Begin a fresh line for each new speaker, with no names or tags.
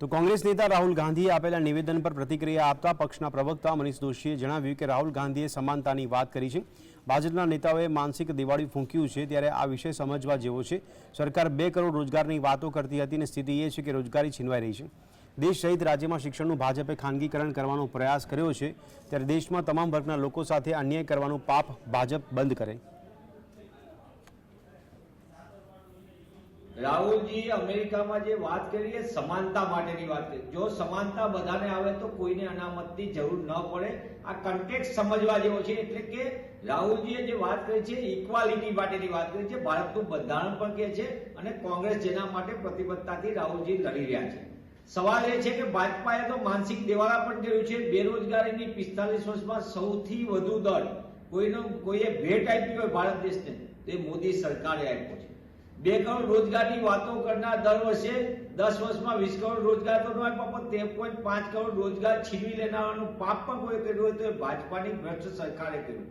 તો કોંગ્રેસ નેતા રાહુલ ગાંધીએ આપેલા નિવેદન પર પ્રતિક્રિયા આપતા પક્ષના પ્રવક્તા મનીષ દોશીએ જણાવ્યું કે રાહુલ ગાંધીએ સમાનતાની વાત કરી છે. ભાજપના નેતાઓએ માનસિક દિવાળી ફૂંક્યું છે ત્યારે આ વિષય સમજવા જેવો છે. સરકાર બે કરોડ રોજગારની વાતો કરતી હતી અને સ્થિતિ એ છે કે રોજગારી છીનવાઈ રહી છે. દેશ સહિત રાજ્યમાં શિક્ષણનું ભાજપે ખાનગીકરણ કરવાનો પ્રયાસ કર્યો છે. ત્યારે દેશમાં તમામ વર્ગના લોકો સાથે અન્યાય કરવાનું પાપ ભાજપ બંધ કરે.
રાહુલજી, અમેરિકામાં જે વાત કરી એ સમાનતા માટેની વાત કરી જો સમાનતા બધાને આવે તો કોઈને અનામતની જરૂર ન પડે. આ કન્ટેક્ટ સમજવા જેવો છે, એટલે કે રાહુલજીએ જે વાત કરી છે ઇક્વાલિટી માટેની વાત કરી છે, ભારતનું બંધારણ પણ કહે છે અને કોંગ્રેસ જેના માટે પ્રતિબદ્ધતાથી રાહુલજી લડી રહ્યા છે. સવાલ એ છે કે ભાજપાએ તો માનસિક દેવાળા પણ કર્યું છે. બેરોજગારીની પિસ્તાલીસ વર્ષમાં સૌથી વધુ દર કોઈનો, કોઈએ ભેટ આપી હોય ભારત દેશને, તે મોદી સરકારે આપ્યો છે. બે કરોડ રોજગારની વાતો કરનાર દર વર્ષે દસ વર્ષમાં વીસ કરોડ રોજગાર તો આપ્યા પણ તેર પોઈન્ટ પાંચ કરોડ રોજગાર છીનવી લેનારાનું પાપ પણ કોઈ કર્યું હોય તો એ ભાજપાની ભ્રષ્ટ સરકારે કર્યું.